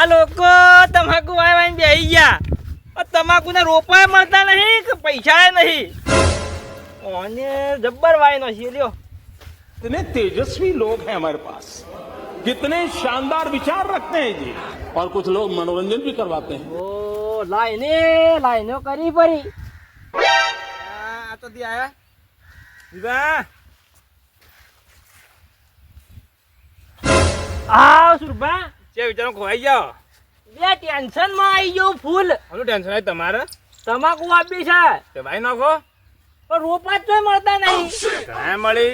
આ લોકો તમાકુ વાય વાય બેહી ગયા આ તમાકુના રોપાય મળતા નહીં કે પૈસા નહીં ઓને જબ્બર વાય નો છે લ્યો कितने तेजस्वी लोग हैं हमारे पास कितने शानदार विचार रखते हैं जी और कुछ लोग मनोरंजन भी करवाते हैं ઓ લાઈને લાઈનો કરી પડી આ તો દી આયા દીદા આવ જે વિચારો ખોવાઈ જાઓ. બે ટેન્શનમાં આવી ગયો ફૂલ. આનું ટેન્શન આવી તમારે? તમાકુ આપી છે. તે ભાઈ નાખો. પણ રોપા જ તોય મળતા નહીં. ઘણા મળી.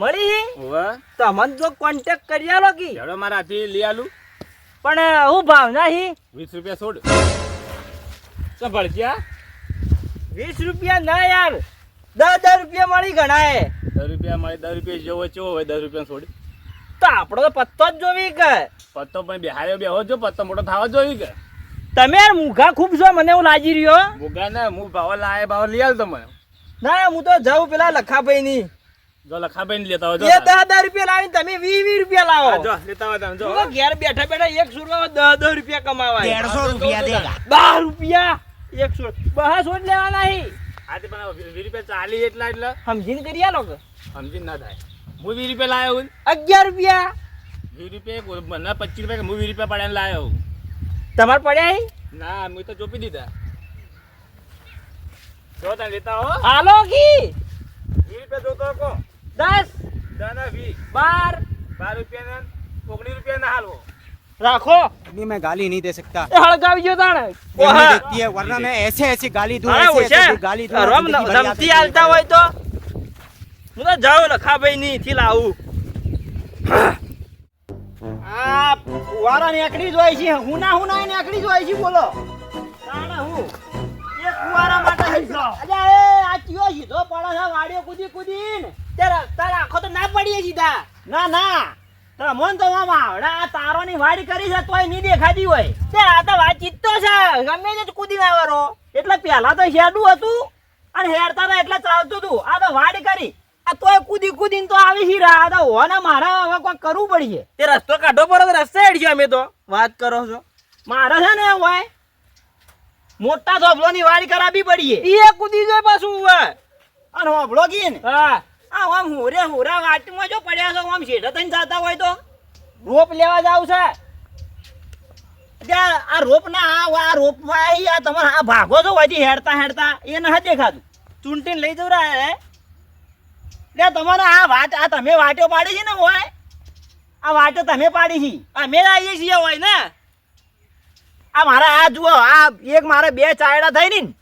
મળી ઓવા તમને જો કોન્ટેક્ટ કરી આલો કી. ચાલો મારા હાથી લઈ આલું. પણ હું ભાવ નહીં વીસ રૂપિયા છોડ. સંભાળ ભળચ્યા વીસ રૂપિયા ના યાર. દસ દસ રૂપિયા મળી ઘણા એ દસ રૂપિયા મળી દસ રૂપિયા જેવો ચેવો હોય દસ રૂપિયા છોડ. તો આપણો તો પત્તો જ જોવી કે. પત્તો પણ બિહારે બેહો જો પત્તો મોટો થવા જોઈએ કે. તમે યાર મૂઘા ખૂબ છો મને એવું લાગી રહ્યો મૂઘા ને હું ભાવ લાય ભાવ લઈ આવતો મને ના હું તો જાઉં પેલા લખાભાઈ ની જો લખાભાઈ ને લેતા આવજો દસ દસ રૂપિયા લાવીને તમે વીસ વીસ રૂપિયા લાવો. જો લેતા આવજો જો. ઘેર બેઠા બેઠા એક સુરવા દસ દસ રૂપિયા કમાવા દેડસો રૂપિયા દેગા. બાર રૂપિયા એક સુર. બહાર સોજ લેવા નહીં આજે પણ વીસ રૂપિયા ચાલી એટલા એટલે. સમજીને કરી આલો સમજીને ના થાય. હું વીસ રૂપિયા લાવ્યો અગિયાર રૂપિયા. વીસ રૂપિયા મને પચીસ રૂપિયા કે હું વીસ રૂપિયા પડ્યા લાયો હું તમારે પડ્યા હી? ના મેં તો ચોપી દીધા જો તમે લેતા હો હાલો કી વીસ રૂપિયા જોતો કો દસ દાના વીસ બાર બાર રૂપિયા ને ઓગણીસ રૂપિયા ના હાલવો રાખો अभी मैं गाली नहीं दे सकता એ હળગાવી ગયો તાણે ये मुझे देखती है वरना मैं ऐसे ऐसे गाली दूं હા, ऐसे ઓછે. ऐसे गाली दूं રમ जिंदगी भर याद ધમતી रखेगी। હાલતા હોય તો હું તો જાઉં લખાભાઈ ની થી લાવું આ વારા નીકળી જ હોય છે. હું ના હું ના નીકળી જ હોય છે બોલો. તાણા હું? એક ફુવારા માટે અલ્યા એ આ ચિયો સીધો પડે છે વાડીઓ કૂદી કૂદીને. તે તારા આખો તો ના પડીએ સીધા. ના ના. મન તો આમ આવડા. આ તારોની વાડી કરી છે તોય નહીં દેખાતી હોય. તે આ તો વાતચીત તો છે. ગમે તે કૂદી વારો એટલે પહેલા તો શેડું હતું. અને હેરતા એટલે ચાલતું હતું. આ તો વાડી કરી. આ તોય કૂદી કૂદીને તો આવી રા આ તો હોને મારે હવે કોઈ કરવું પડશે? તે રસ્તો કાઢો પડો રસ્તે હેડજો અમે તો. વાત કરો છો. મારે છે ને હોય મોટા ધોબલોની વાડી કરાવી પડીએ. એ કૂદી જાય પાછું અને હોબળો ગીન હા. આ આમ હુરે હુરા વાટમાં જો પડ્યા છો આમ શેઠ થઈને જાતા હોય તો? રોપ લેવા જાવ છે. ત્યાં આ રોપ ના આ આ રોપ આ તમારે આ ભાગો છો હજી હેડતા હેડતા એ ના દેખાતું. ચૂંટીને લઈ જવું રહ્યા હે તમારે આ વાટ આ તમે વાટો પાડી છે ને હોય? આ વાટો તમે પાડી છે. અમે આવીએ છીએ હોય ને. આ મારા આ જુઓ આ એક મારે બે ચાયડા થઈ ને.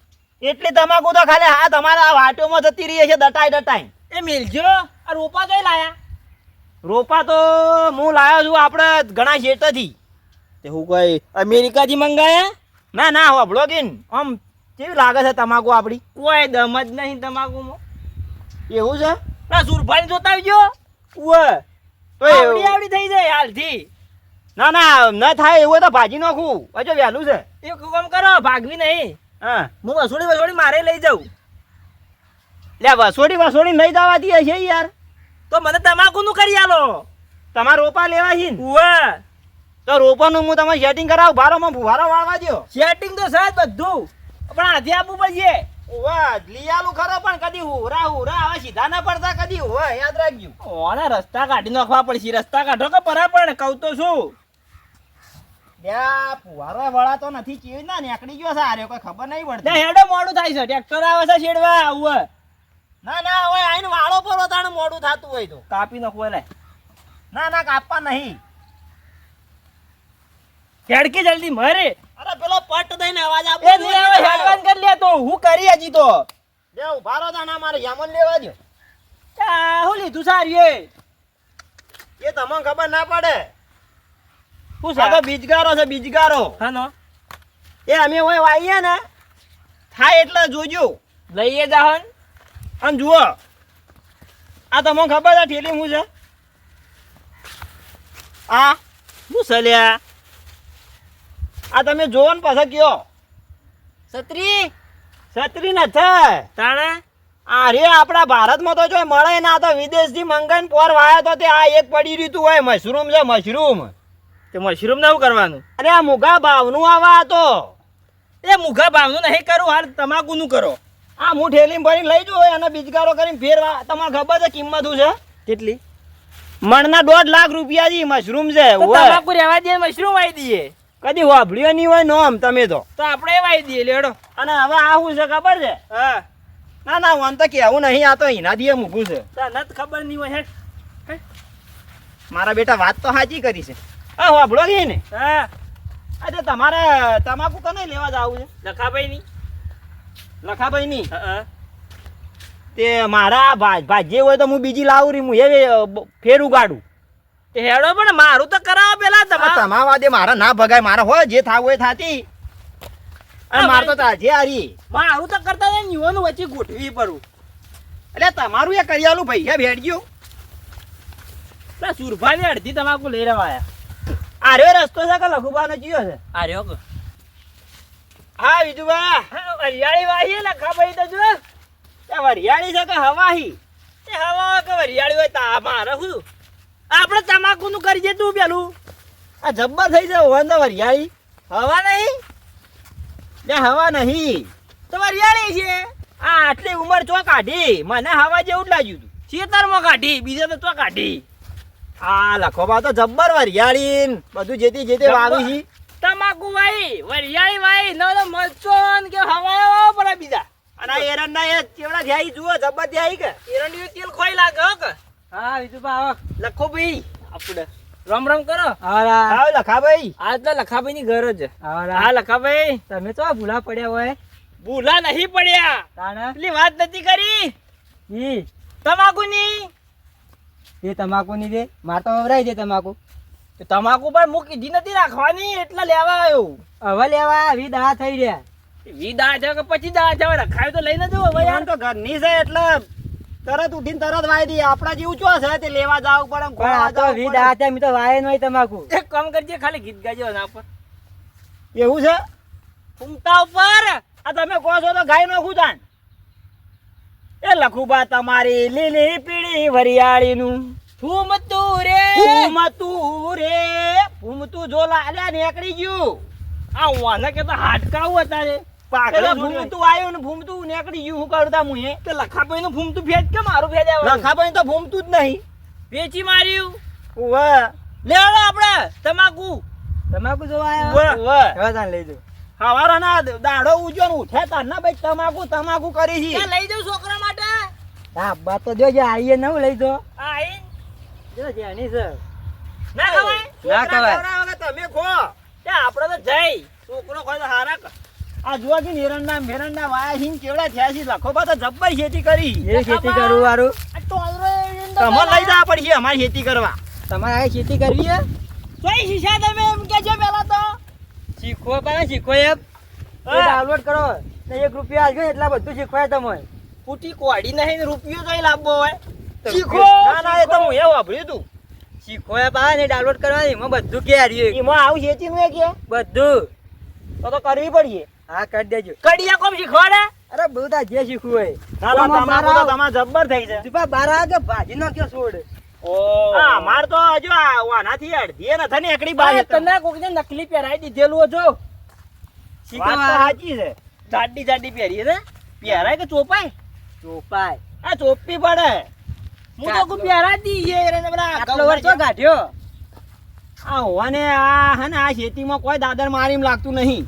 એટલી તમાકુ તો ખાલી આ તમારા આ વાટોમાં જતી રહી છે દટાઈ દટાઈ એ મિલજો. આ રોપા કઈ લાયા? રોપા તો હું લાવ્યો છું આપણે ઘણા શેઠથી તે હું કઈ અમેરિકાથી મંગાયા? ના ના હોબળો કે આમ કેવી લાગે છે તમાકુ આપણી કોઈ દમ જ નહીં તમાકુમાં. એવું છે? ના સુરભાઈ જોતા આવજો ઉવે. તો આવડી આવડી થઈ જાય હાલથી. ના ના ન થાય એવું તો ભાજી નાખું. હજુ વહેલું છે. એક કામ કરો ભાગવી નહીં. હા. હું વસોડી વસોડી મારે લઈ જાઉં. લે વસોડી વસોડી નહીં જવાતી હશે યાર. તો મને તમાકુ નું કરી આલો. તમારા રોપા લેવા છે ઉવે. તો રોપાનું હું તમારે સેટિંગ કરાવું ભારોમાં ફુવારો વાળવા દો સેટિંગ તો સાહેબ બધું. પણ હાથે આપવું પડશે. વાહ લીયાલું ખરો પણ કદી હુરા હુરા હવે સીધા ના પડતા કદી હોય યાદ રાખજો. ઓને રસ્તા કાઢી નાખવા પડશે રસ્તા કાઢો કે પરા પણ કહું તો શું ત્યાં ફુવારો વાળા તો નથી ચીજ ના નીકળી ગયો છે કોઈ ખબર નહીં પડતી. હેડો મોડું થાય છે ટ્રેક્ટર આવે છે શેડવા આવું ના ના હવે આઈને વાળો પર તાણ મોડું થતું હોય તો. કાપી નાખવું લે ના ના કાપવા નહીં. હેડકે જલ્દી મરે. અરે પેલો પટ દઈને અવાજ આપો એ નહીં હવે હેડવાન કરી લે તો. હું કરી હજી તો. બે ઊભા રહો તાણ મારે યામન લેવા દો આ હું લીધું સારી એ. તમને ખબર ના પડે. હું તો બીજગારો છે બીજગારો. હાનો. એ અમે હોય વાઈએ ને થાય એટલે જોજો. લઈએ જાહન. અને જુઓ. આ તમને ખબર છે ઠેલી હું છે? આ. શું સલ્યા. આ તમે જોવો ને પાછા કયો. છત્રી? છત્રી નથી તાણે? આ રે આપણા ભારતમાં તો જો મળે ના તો વિદેશથી મંગાઈને પોર વાયો તો તે આ એક પડી રહ્યું હોય. મશરૂમ છે મશરૂમ. તે મશરૂમ ના કરવાનું? અરે આ મુગા ભાવનું આવા તો. એ મુઘા ભાવનું નહીં કરું હાલ તમાકુનું કરો. આ હું ઠેલી ભરીને લઈ જઉં અને બીજગારો કરીને ફેરવા. તમારે ખબર છે કિંમત શું છે? કેટલી? મણના દોઢ લાખ રૂપિયા મશરૂમ છે. તમાકુ રહેવા દે મશરૂમ આવી દઈએ. કદી વાભળ્યો નહીં હોય નોમ તમે તો. તો આપણે વાઈ દઈએ લેડો. અને હવે આ શું છે ખબર છે? હા. ના ના વન તો કેવું નહીં આ તો એના દીએ મૂકું છે. તને ખબર નહીં હોય હે? મારા બેટા વાત તો સાચી કરી છે. હા વાભળો ગઈ ને? હા. અરે તમારે તમાકુ કને લેવા જવું છે? લખાભાઈ ની? લખાભાઈ ની? હા તે મારા ભાજ હોય તો હું બીજી લાવું રહી હું એ ફેરું તે હેડો પણ મારું તો કરાવો પેલા તમારે તમારા વાદે મારા ના ભગાય મારા હોય જે થાવ હોય થાતી. અને માર તો તાજે હારી. મારું તો કરતા ને નિયોનું વચ્ચે ગોઠવી પડું એટલે તમારું એ કરિયાલું ભાઈ હે ગયું. એટલે સુરભાની અડધી તમાકુ લઈ રહ્યા આર્યો રસ્તો છે કે લખુબાનો જીયો છે? આર્યો કે. હા બીજું બા વરિયાળી વાહી લખાભાઈ તો જો એ વરિયાળી છે કે હવાહી? હવા કે વરિયાળી હોય તા મારે શું? આપણે તમાકુ નું કરી તું પેલું. આ જબ્બર થઈ જાય હવા તો વરિયાળી. હવા નહીં? બે હવા નહીં. તો વરિયાળી છે. આ આટલી ઉંમર ચો કાઢી. મને હવા જેવું જ લાગ્યું તું. ખેતરમાં કાઢી બીજા તો ચો કાઢી? આ લખોબા તો જબ્બર વરિયાળી ન બધું જેતી જેતે વાવી છે તમાકુ ભાઈ વરિયાળી ભાઈ ન તો મરચો કે હવા પડે બીજા. અને એરંડા એ કેવડા થયા જુઓ જબ્બર થયા કે. એરંડીયું તેલ ખોઈ લાગે કે. હા બા લખો ભાઈ આપણે રમ રમ કરો હા લખા ભાઈ આજ તો લખાભાઈ ની ઘર જ હા લખાભાઈ. તમે તો ભૂલા પડ્યા હોય. ભૂલા નહીં પડ્યા. તાણા? વાત નથી કરી. ઈ. તમાકુ ની એ તમાકુ ની દે. માર તો વવરાઈ દે તમાકુ. તમાકુ પણ મું કીધી નથી રાખવાની એટલે લેવા આવ્યો હવે લેવા આવી દા થઈ રહ્યા. વી દા છે કે પછી દા છે? રખાયું તો લઈને જવું હવે યાર તો ઘરની છે એટલે તરત ઉઠીને તરત વાય દઈએ. આપણા જેવું ચો છે? તે લેવા જાવ પડે ખોવા જાવું પડે. તો વાય નહીં તમાકુ. એક કામ કરજે ખાલી ગીત ગાજો ના પર એવું છે? ફૂંકતા ઉપર. આ તમે કહો છો તો ગાય નો ખુદાન એ લખુબા તમારી લીલી પીળી વરિયાળી નું ફૂમતું રે ફૂમતું રે ફૂમતું જો અલ્યા નીકળી ગયું. આ વાના કે તો હાડકાવું હતા રે. પેલા આવ્યું ને ફૂમતું નીકળી ગયું હું કરતા હું. એ તે લખાભાઈ નું ફૂમતું ભેજ કે મારું ભેજ આવે લખાભાઈ તો ફૂમતું જ નહીં. વેચી માર્યું. વાહ લેવડો આપણે તમાકુ. તમાકુ જોવા વાહ. વાહ આવ્યા તાન લઈ દો હવારના દાડો ઉજ્યો ને ઉઠે તાર ભાઈ તમાકુ તમાકુ કરી છે લઈ જાઉં છોકરા માટે. હા બા તો જો આઈએ નવું લઈ દો આઈ. આઈન જો જેની ના ખવાય. ના ખવાય. તમે ખો? તે જઈ. છોકરો કોઈ તો હારા. આ જુઓ કે નિરંડા મેરંડા વાયા હિન કેવડા થયા છે? લખો બા તો જબ્બર ખેતી કરી. એ ખેતી કરું વારું. આ ટોલરો તમે લઈ જવા પડશે અમારી ખેતી કરવા. તમારે આ ખેતી કરવી હે? તોય શીશા તમે એમ કે છે પેલા તો. શીખો પડે શીખો એમ. ડાઉનલોડ કરો. ને એક રૂપિયા આવ્યો એટલા બધું શીખવાય તમે ફૂટી કોડી નહીં રૂપિયો તો લાવવો હોય. શીખો ના ના એ તો હું એ વાપર્યું તું. શીખો એ આવે ને ડાઉનલોડ કરવા એમાં બધું કે હાર્યું એમાં આવું ખેતી નું કે? બધું. તો તો કરવી પડીએ હા કરી દેજો. કડિયા કોમ શીખવાડે? અરે બધા જે શીખવું હોય. ના ના તો તમાર જબ્બર થઈ છે. દીપા બાર આગે ભાજી નાખ્યો છોડ? હા માર તો હજુ આ વાનાથી અડધી ને નથી એકડી બાર તને કોક ને નકલી પહેરાઈ દીધેલું જો. શીખવા સાચી છે. જાડી જાડી પહેરી ને. પહેરાય કે ચોપાય? ચોપાય. આ ચોપી પડે. હું તો કોઈ પહેરા દી રે પેલા આટલો વર્ષો કાઢ્યો આ હોવાને આ હે ને આ ખેતીમાં કોઈ દાદર મારીમ લાગતું નહીં.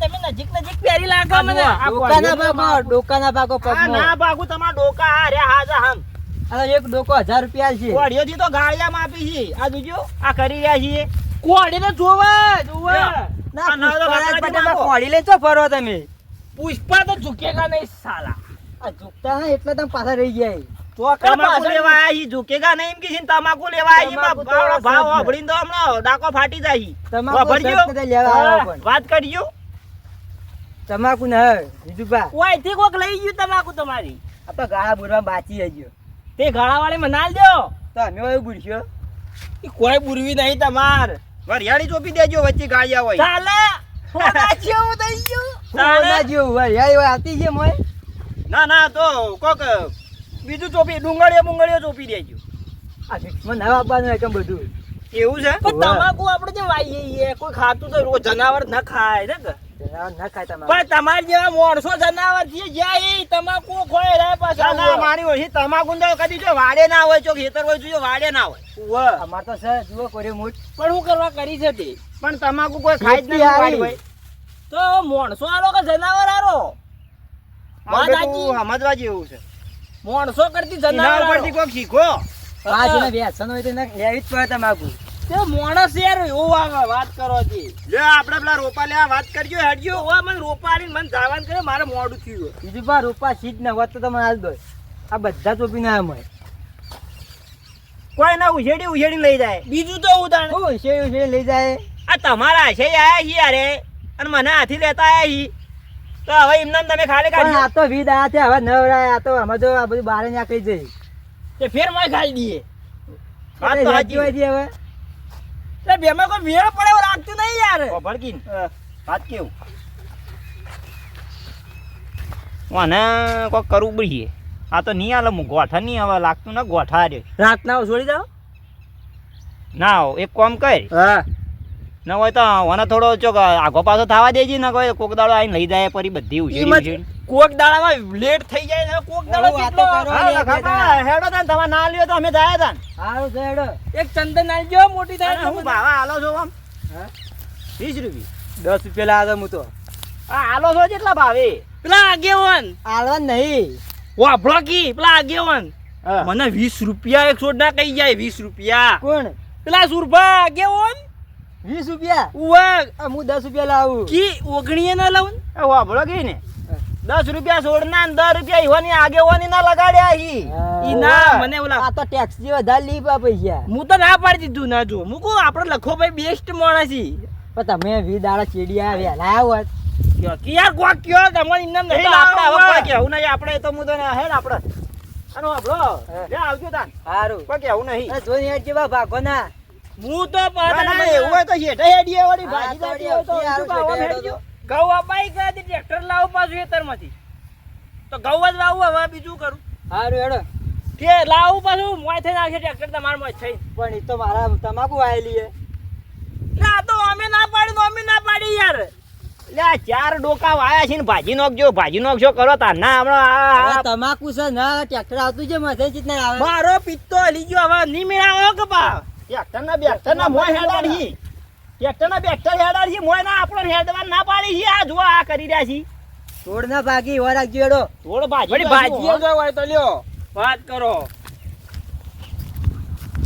તમે નજીક નજીક પહેરી લાગો મને. ડોકાના ભાગો. ડોકાના ભાગો આ ના ભાગુ તમારા ડોકા આ રે હાજા હમ આ એક ડોકો હજાર રૂપિયા છે. કોળીઓથી તો ગાળિયા માપી છે. આ જોજો આ કરી રહ્યા છીએ. કોડી ને જોવે જોવે ના ના તો પુષ્પરાજ બકરાજી પટેલમાં નાખો. કોળી લઈને તો ફરો તમે. પુષ્પા તો ઝુકેગા નહીં સાલા. આ ઝૂકતા હા એટલે તમે પાછા રહી ગયા. તમાકુ લેવા આયા છીએ નહીં એમ કે તમાકુ લેવા તો ભાવ ભાવ સજ ને. તો હમણાં ડાકો ફાટી જાય. તમાકુ. વાત કરજો. તમાકુ ના જીજુભા ઓયથી કોક લઈ ગયું તમાકુ તમારી. આ તો ગાળા બુરવા બાચી ગયો તે ગાળા વાળી મનાલ દો. તો અમે એવું બુરશો એ કોઈ બુરવી નહીં તમાર. વરિયાળી ચોપી દેજો વચ્ચે ગાળિયા હોય. ચાલે. હોના જેવું થઈ ગયું. ના જેવું હોય યાર છે મોય ના ના તો કોક બીજું ચોપી ડુંગળીઓ બુંગળીઓ ચોપી દેજો. આ ભીક્ષમાં ના આપવાનું હોય બધું? એવું છે? પણ તમાકુ આપણે જે વાઈએ કોઈ ખાતું તો જનાવર ન ખાય ને પણ તમારે જેવા માણસો જનાવર છે જ્યાં એ તમાકુ ખોય રહે પાછા? ના, ના, મારી ઓછી તમાકુ તો કદી જો વાડે ના હોય જો ખેતર હોય જો વાડે ના હોય. અમાર તો સર જુઓ કોરે મૂઠ પણ હું કરવા કરી છે તે? પણ તમાકુ કોઈ ખાય જ નહીં ભાઈ. તો માણસો આરો કે જનાવર આરો સમજવા જેવું છે. માણસો કરતી જનાવર ઉપરથી કોઈક શીખો. પાછળ વ્યસન હોય તો લેવી જ પડે તમાકુ. તે મોણસ યાર એવો વાત કરો લે આપણે પેલા રોપા લેવા વાત કરજો હેડજો. ઓવા મને રોપાડીને મને જાવાન કરે મારે મોડું થયું બીજું પા રોપા સીટ ના હોત તો તમે હાલ દો. આ બધા ચોપી ના મળે. કોઈ ના ઉછેડી ઉછેડી લઈ જાય. બીજું તો ઉદાહરણ હું ઉછેડી ઉછેડી લઈ જાય. આ તમારા છે આયા છે યારે અને મને હાથી લેતા આયા હી તો હવે એમને તમે ખાલી કાઢી આ તો વિધ આયા છે હવે નવરાય. આ તો અમે તો આ બધું બારે નાખી જઈ તે ફેર મારે ખાલી દઈએ વાત તો સાચી. હોય છે હવે. એટલે બેમાં કોઈ વેળ પડે એવું લાગતું નહીં યાર. ભડકીને. વાત કેવું? મને કોક કરવું પડીએ આ તો નહીં આલે ગોઠા નહીં હવે લાગતું ને ગોઠા રે રાતના છોડી દો ના આવો, એક કોમ કર. હા. ના હોય તો મને થોડો ચોક આગો પાછો થવા દેજે ને કોઈ કોક દાડો આવીને લઈ જાય પરી બધી ઉછેરી. કોક દાડામાં લેટ થઈ જાય ને કોક દાડો કેટલો હેડો તાન, તમારે ના લ્યો તો અમે જાય તાન. છે હેડો. એક ચંદન આલજો મોટી થાય હું ભાવા હાલો છો આમ? હા? વીસ રૂપિયા. દસ રૂપિયા લાવે હું તો. આ આલો છો કેટલા ભાવે? પેલા આગેવન. આલવા નહીં. વાપરો કી પેલા આગેવન. મને વીસ રૂપિયા એક છોડ ના કહી જાય વીસ રૂપિયા. કોણ? પેલા સુરભા આગેવન? વીસ રૂપિયા? ઉવા. હું દસ રૂપિયા લાવું. કી ઓગણીએ ના લાવું વાભળો વાપરો ને. દસ રૂપિયા છોડના ને દસ રૂપિયા ઈવાની આગેવાની ના લગાડ્યા ઈ ઈ ના મને ઓલા આ તો ટેક્સ જે વધારે લીપા પૈસા. હું તો ના પાડી દીધું ના જો મૂકો આપણે લખો ભાઈ બેસ્ટ માણસ છી પણ તમે વી દાડા ચેડી આવ્યા લાવ કે યાર કોક કયો તમને ઇન્નામ એ નહીં તો આપણે હવે કહેવું નહીં આપણે તો હું તો ને હેડ આપણે અનો આપણો લે આવજો તાન. સારું કોઈ કહેવું નહીં. જોઈ હેડ જેવા ભાગો ના. હું તો ના, ના, એવું હોય તો શેઠે હેડીએ વાળી હા, ભાજી જાતી હોય તો હેડજો? ઘઉં અપાઈ ગયા તે ટ્રેક્ટર લાવું પાછું ખેતરમાંથી. તો ઘઉં જ લાવું હવે બીજું કરું. સારું હેડો. કે લાવું પાછું મોય થઈ આવશે ટ્રેક્ટર તમારે મોય થઈ પણ એ તો મારા તમાકુ આવેલી છે ના તો અમે ના પાડી તો અમે ના પાડી યાર. લે ચાર ડોકા વાયા છે ને ભાજી નોખજો ભાજી નોખજો કરો તાર ના હમણાં આ- તમાકુ છે? ના ટ્રેક્ટર આવતું છે મથે ચીત ના આવે. મારો પિત્તો હલી ગયો હવે નહીં મેળાવો કે બા ટ્રેક્ટરના બેક્ટરના મોય હેડાડી. છે. ટ્રેક્ટરના બેક્ટર હેડા છે, મોય ના આપણો હેડવા ના પાડી છે. આ જો આ કરી રહ્યા છે. તોડ ના ભાગી વાર રાખજો હેડો થોડો ભાજી વળી ભાજી જો હોય તો લ્યો વાત કરો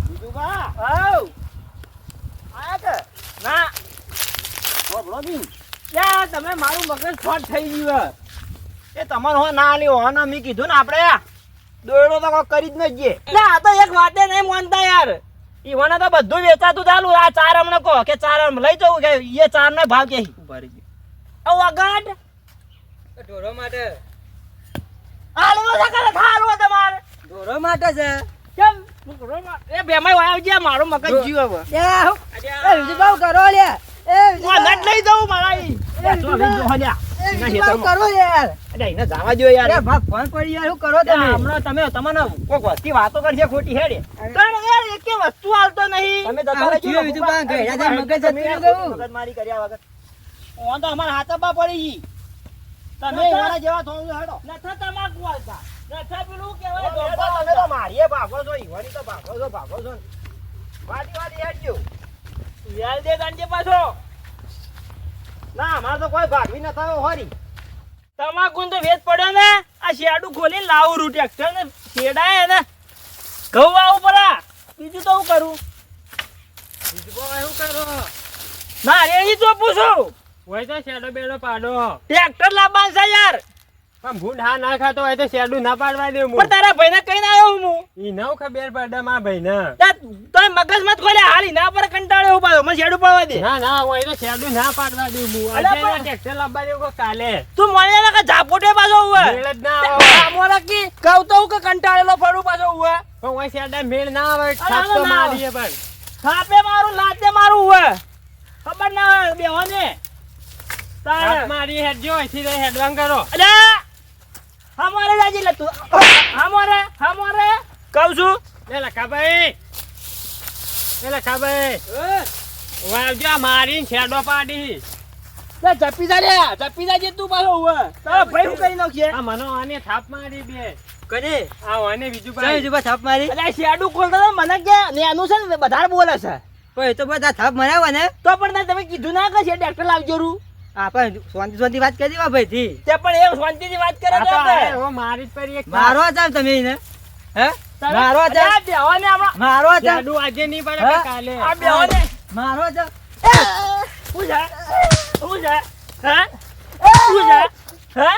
બીજું કા? આવ આયા કે? ના હોભળો બી. યા તમે મારું મગજ ફોટ થઈ ગયું હે. એ તમારો હો ના લ્યો હો ના મેં કીધું ને આપણે દોડો તો કરી જ ન જઈએ આ તો એક વાતે નહીં માનતા યાર ઈવોને તો બધું વેચાતું ચાલુ આ ચાર અમને કહો કે ચાર અમ લઈ જવું કે એ ચાર નો ભાવ કે આ વગાડ ઢોરો માટે. હાલો છે કરે થારો તમારે. ઢોરો માટે છે. કેમ? હું કરો માં? એ વાયા આવજે, મારું મગજ જીવ હવે. એ. એ વિજય કરો લે. એ નટ લઈ જવું મારા ઈ. એ જો લઈ જો હલ્યા. એ એના વિજય ભાવ હેઠળમાં. કરો યાર. અરે એને જવા દ્યો યાર. અરે પડી યાર શું કરો તમે? હમણાં તમે તમને કોઈક વસ્તી વાતો કરશે ખોટી હેડે. પણ યાર એકે વસ્તુ હાલતો નહીં. તમે તો આવું બીજું બા, ઘેડા જાય મગજ જતું રહ્યું. કહું. કર્યા વગર. ઓન તો અમારા હાથમાં પડી ગઈ તમે નતા- જેવા થોડું હેડો. નથા તમાકુ હાલતા નથા પેલું કહેવાય? બાપા, તમે તો મારીએ ભાગો છો ઈવાની તો ભાગો છો ભાગો છો. વાડી વાડી હેડજો. યાર દે ગાંજે પાછો. ના અમારે તો કોઈ ભાગવી ન થયો હોરી. તમાકુ તો વેચ પડ્યો ને આ શેડું ખોલીને લાવું રૂ ટ્રેક્ટર ને શેડાય ને ઘઉં આવું પરા બીજું તો હું કરું? ના રે એ તો પૂછું હોય તો શેડો બેડો પાડો. ટ્રેક્ટર લાવવાનું છે યાર. પણ ભૂંડ હા ના ખાતો હોય તો શેડું ના પાડવા દે પણ તારા ભાઈને કહીને આવ્યો હું. ઈ નવ ખબર પડે મારા ભાઈ ને મગજ મત ખોલે હાલ ના પર કંટાળ્યો ઊભા મને શેડું પડવા દે. ના ના હોય તો શેડું ના પાડવા દે હું આજે ટ્રેક્ટર લાવવા દેવું કાલે. તું મને ના કે ઝાપોટે પાછો ઉવે. મેળ જ ના આવે. આમોરા કી કહું તો કે કંટાળેલો પડું પાછો ઉવે. પણ હોય મેળ ના આવે થાપ તો મારીએ પણ. થાપે મારું લાતે મારું ઉવે. ખબર ના બેહોને તારે મારી હેડજો અહીંથી હેડવાંગ કરો. અલ્યા હમારે જાજી લે તું. હમારે હમારે કહું છું લે લખા ભાઈ એટલે ખબર વાવજો મારી શેડો પાડી. જપી જા રે જપી જા જે તું પાછો ઉવે. તારા ભાઈ શું કરી નાખશે આ મનો આને થાપ મારી બે. કરે આ આને બીજું ભાઈ. બીજું ભાઈ થાપ મારી. અલ્યા શેડું ખોલતો મને કે નેનું છે ને વધારે બોલે છે. પણ એ તો બધા થાપ મરાવો ને. તો પણ તમે કીધું ના કે છે ડોક્ટર લાવજો રૂ. આપણે શાંતિ શાંતિ વાત કરી દેવા ભાઈ થી તે પણ એ શાંતિથી વાત કરે આ તો તો કે. આ એવો મારી જ એક મારો ચાલ તમે એને હે? મારો ચાલ આ બેહોને મારો ચાલ શેડું આજે નહીં પડે કે કાલે. આ બેહોને. મારો ચાલ શું છે? હે શું હે?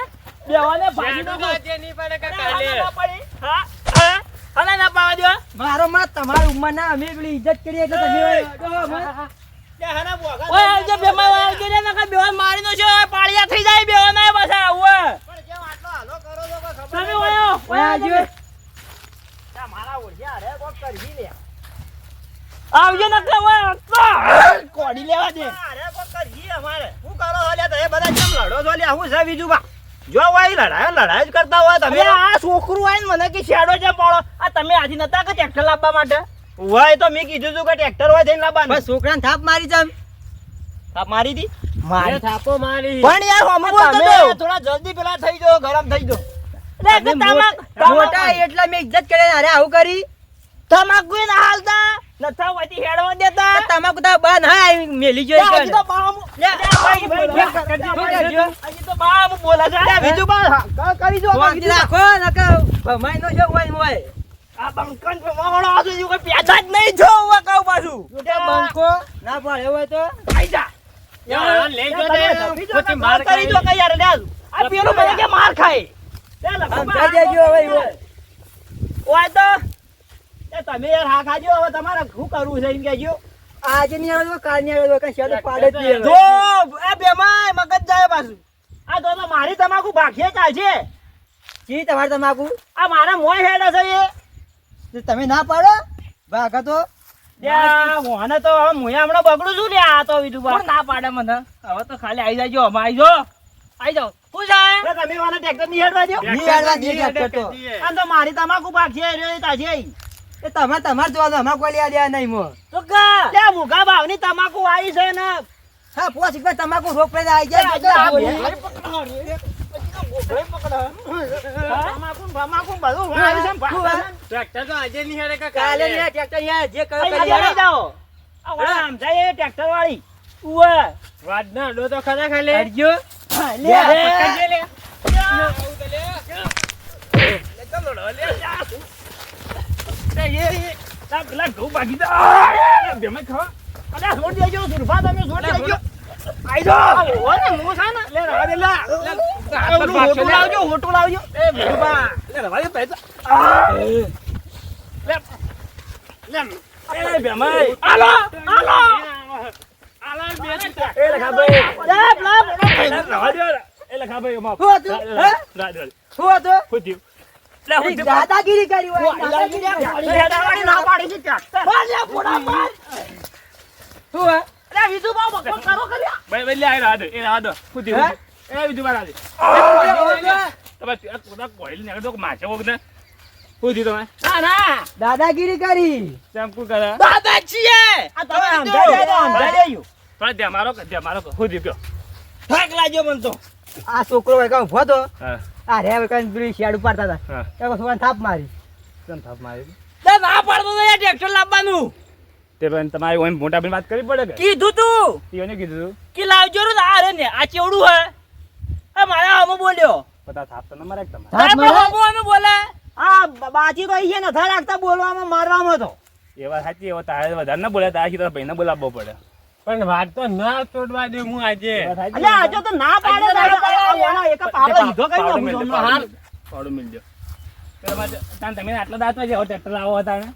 બેહોને ભાગી શેડું આજે નહીં પડે કે કાલે. હાલે ના પડી. હા? હા? હાલે ના પાવા દ્યો. મારો માં તમારી ઉંમર ના અમે પેલી ઇજ્જત કરીએ એટલે તમે ઓય આવજે બેમાર આવજે ને નકર બેહોન મારી નો છે ઓય પાળિયા થઈ જાય બેહોન આય પાછા ઓય તમે ઓયો ઓય આવજો. આવજો. નકર ઓય તો કોડી લેવા દે. તમે આ છોકરું આવીને મને કે શેડો છે પાડો આ તમે આથી નતા કે ટ્રેક્ટર લાવવા માટે? હોય તો મેં કીધું તું કે ટ્રેક્ટર હોય થઈને લાવવાનું. બસ છોકરાને થાપ મારી જમ. થાપ મારી દી? મારી. થાપો મારી. પણ યાર હમ બોલતો થોડા જલ્દી પેલા થઈ જો ગરમ થઈ જો મોટા એટલે મેં ઇજ્જત કરે અરે આવું કરી. તમાકુ ના હાલતા. નથા હોયથી હેડવા દેતા. તમાકુ તો બંધ હા આવી મેલી જોઈ હજી તો બામ લે? હજી તો બામ બોલે છે. બીજું બા કરી જો રાખો નકર ભમાઈ નો જો હોય હોય. આ બંકન પે આ સુધી કોઈ પ્યાજા જ નહીં જો હું કહું પાછું. તે બંકો. ના પડે હોય તો. આઈ જા. યાર, લઈ જો ને. તમે માર કરી જો કે યાર લે આ પેલું મને કે માર ખાય. લે લખો દેજો હવે ઓય તો. એ તમે યાર હા ખાજો. હવે તમારે શું કરવું છે એમ આજે નહીં આવ્યો કાલ નહીં આવ્યો કઈ શેર પાડે જ નહીં જો એ બેમાય મગજ જાય પાછું. આ તો મારી તમાકુ ભાગીએ ચાલશે. જી તમારે તમાકુ. આ મારા મોય હેડ છે એ. તમે ના પાડો? ભાગા તો. મોને તો હવે મુએ હમણાં બગડું છું ને આ તો ના પાડે મને? હવે તો ખાલી આવી જાજો અમે આવી જો આવી જાઓ. શું તમે વાળા ટ્રેક્ટરની હેડવા દો નહીં હાલવા દે ટ્રેક્ટર તો. આ તો મારી તમાકુ ભાગીએ રે તાજે એ તમારે જોવા જોવાનું અમારે કોઈ લેવા દેવા નહીં મો. તો કા લે મુગા ભાવની તમાકુ આવી છે ને. હા પોસ તમાકુ રોક આવી જાય. ભાગી દો આ, અરે ખાવા. અલ્યા, દેજો, સુરભા, તમે છોડ દેજો. આઈ જાઓ. ને, મોં છે દે, દે, દે. હે? રા- એ થયું? દાદાગીરી કરી? અરે, વિધુભા, કરો કર્યા. ભાઈ દે દે. દાદાગીરી કરી તેમ કું દાદા છીએ. તમે સમજાઈ જાય. થોડા મારો ધ્યાન મારો લાગ્યો મન તો. આ છોકરો ભાઈ હા આ રે હવે કાંઈ પેલી એ છોકરાને થાપ મારી કેમ થાપ મારી ના પાડતો યાર ટ્રેક્ટર લાવવાનું. તે પણ તમારે ઓમ મોટા બેન વાત કરવી પડે કીધું તું. તીઓને કીધું તું? કે લાવજો ને આ રે ને આ ચેવડું હે? આ મારા હમો બોલ્યો. પતા થાપ તો ન મારે તમારે. થાપ તારે મારે? બોલે? આ બાજી તો અહીં છે નથી રાખતા બોલવામાં મારવામાં તો. એ વાત સાચી એવો તારે વધારે ના બોલે તારે તારા ભાઈને બોલાવવો પડે. પણ વાત તો ના છોડવા દે હું આજે. એટલે આજે તો ના પાડે તારે. પાડે. એક પાડો લીધો કઈ મિલજો, હાલ. પાડો મિલજો તમે આટલા દાંત વાગે ટ્રેક્ટર લાવો હતા ને?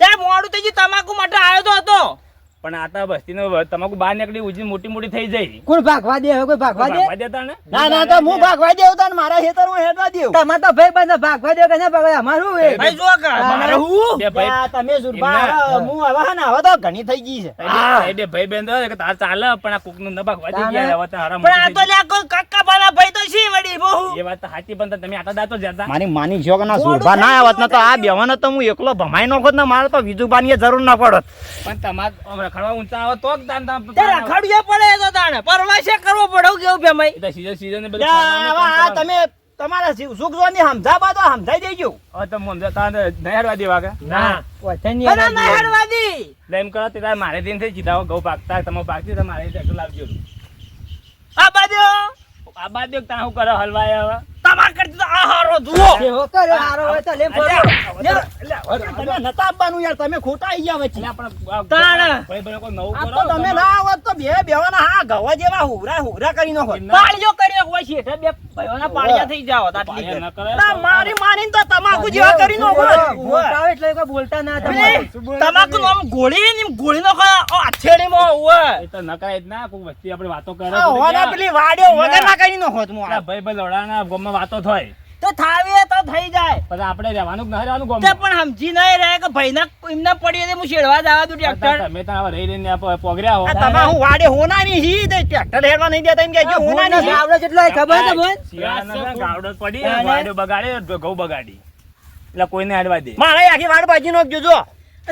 તે મોડું થઈ તમાકુ માટે આવ્યો તો હતો. પણ આ તો વસ્તીનો તમાકુ બહાર નીકળી ઉજી મોટી મોટી થઈ જાય. કોણ ભાગવા દે હવે? કોઈ ભાગવા દે? ભાગવા દેતા ને? ના ના તો હું ભાગવા દેવ તને. મારા હેતર હું હેડવા દેવ તમારે તો ભાઈ બંધ ભાગવા દે કને ભાગવા? અમારું એ ભાઈ જો કા મારે હું? ભાઈ- તમે જુરબા હું હવે હે ને હવે તો ઘણી થઈ ગઈ છે. એ બે ભાઈ બેન કે તાર ચાલે પણ આ કુકનું ન ભાગવા દે. ગયા હવે તો હારા પણ આ તો લ્યા કોઈ કાકા બાલા ભાઈ તો શી વડી બહુ? એ વાત તો સાચી પણ તમે આટા દાતો જતા. મારી માની જો કે ના સુરભા ના આવત ન તો આ બેવાનો તો હું એકલો ભમાઈ નોખત ને મારે તો વિજુબાની જરૂર ના પડત. પણ તમાર રખડવા ઊંચા આવે તો જ દાન દાન રખડ્યા પડે તો તાણે પરવા કરવો પડે કેવું ભેમાઈ? એ તો સીઝન સીઝન ને બધું આ તમે તમારા સુખ જોવાની સમજાવવા તો સમજાઈ દેજો. હવે તો મોંધે તાર નહીં હારવા દેવા કે? ના. વચન અરે ના લેમ એમ કરો તે તાર મારે દિન થઈ જીતાવો ગૌ પાકતા તમે પાકતી તો મારે ટ્રેક્ટર લાવજો. આ બાજુ. આ દેખ તા હું કરો હલવાય હવે તમાર કરતી તો આ હારો જુઓ કેવો કર્યો હારો હોય તો લે ફરો લ્યા, તમે નતા આપવાનું યાર તમે ખોટા આઈ ગયા વચ્ચે. એટલે આપણે આ તાણ. ભાઈ ભાઈ કોઈ નવું કરો તમે ના આવત તો બે બેવાના હા ગવા જેવા હુરા હુરા કરી નાખો. પાળિયો કર્યો હોય છે બે ભાઈઓના પાળિયા થઈ જાવ આટલી પાળિયા ન કરે ના મારી મારીને તો તમાકુ જેવા કરી નાખો. બોલતા એટલે કોઈ બોલતા ના તમારે. તમાકુ નો આમ ગોળી ને ગોળી નો આછેડીમાં હોય એ તો ન જ ના કોઈ વસ્તી આપણે વાતો કરે હોના પેલી વાડ્યો વગર ના કરી નાખો પેલા ભાઈ ભાઈ લડાના ગામમાં વાતો થાય. તો થાવે તો થઈ જાય. પછી આપણે રહેવાનું કે ના રહેવાનું તે પણ સમજી નહીં રહે કે ભાઈના એમના પડી એટલે હું શેડવા જવા દઉં ટ્રેક્ટર. તમે હવે રહી રહીને પોગર્યા હો. તમે હું વાડે હોનાની હી તે ટ્રેક્ટર હેડવા નહીં દેતા એમ કે જો હોનાની હી. આવડે જેટલો ખબર છે ભાઈ ગાવડો પડી વાડો બગાડે ઘઉં બગાડી. એટલે કોઈને હાડવા દે. મારે આખી વાડ બાજી નો જો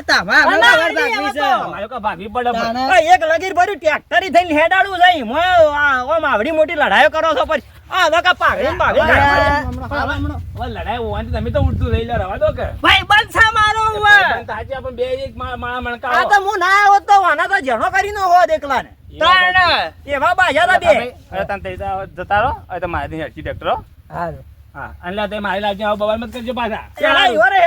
તમારે ના, આગળ ના, ભાગવી નહીં, છે. આમાં અમારે કો ભાગવી પડે પણ. તાણે. આ એક લગીર ભર્યું ટ્રેક્ટરી થઈને હેડાડું જાય ઓમ આવડી મોટી લડાઈઓ કરો છો પછી. આ હવે કા પાઘડી ને બાઘડી અરે. લડાઈ. હવે તમે તો ઉડતું લઈ લે રવા દો કે. ભાઈ બંધ છે મારો હવે. તાજી આપણે બે એક મા- મણકા આ તો હું ના આવ્યો તો તો ને એવા બાજા બે. જતા રહો હવે તો મારી હેરસી ટ્રેક્ટરો હારું. હા એટલે તે મારી લાવજો હવે બબાલ મત કરજો પાછા.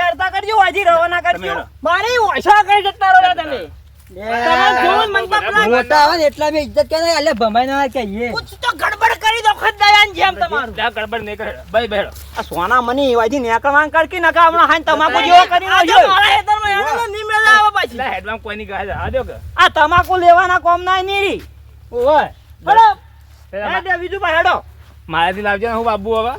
હેરતા કરજો વાજી રવાના કરજો. મારી ઓછા કરી જતા રહો તમે. તમારે જોવું મન તો પેલા મોટા આવે ને એટલા બી ઇજ્જત કે એટલે ભમાઈ ના કહીએ તો ગડબડ કરી દો ખદાયાન જેમ તમારું. ત્યાં ગડબડ નહીં કરે. ભાઈ બેડો આ સોના મની વાજી નેકળવાન કરકી નકા હમણાં હાન તમાકુ જેવો કરી મારા હેતરમાં આવે પાછી. હેડમાં કોઈની ગાય આ દો કે. આ તમાકુ લેવાના કોમ ના નીરી. ઓય. બરાબર હેડે બીજું ભાઈ હેડો. મારાથી લાવજો હું બાબુ હવે.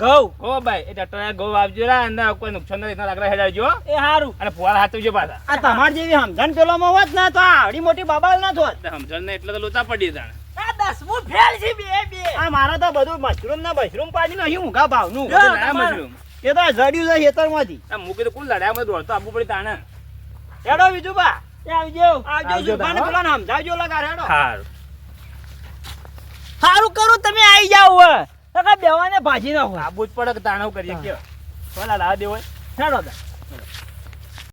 ઘઉં? ઓ ભાઈ એ ટ્રેક્ટર ઘઉં વાવજો રા અને કોઈ નુકસાન નથી લાકડા હેડાવજો એ સારું અને ફુવાલ હાથવજો પાછા. આ તમાર જેવી સમજણ પેલો માં હોત ને તો આવડી મોટી બાબાલ ના થોત સમજણ ને એટલે તો લોચા પડી જાણે. દસમું ફેલ છે બે બે. આ મારા તો બધું મશરૂમ ને મશરૂમ પાડી નાખ્યું ઊંઘા ભાવનું. મશરૂમ. એ તો જડ્યું છે ખેતરમાંથી. આ મૂકી તો કુલ લડાઈમાં દોડતો આપવું પડે તાણે. હેડો બીજું બા આવજો. આવજો લગા હેડો. સારું સારું કરું તમે આવી જાવ હવે. તો બેવાને ભાજી નાખો. આ જ પડક તાણવ કરીએ? કે ભલા લાવા દેવો હેડો તા.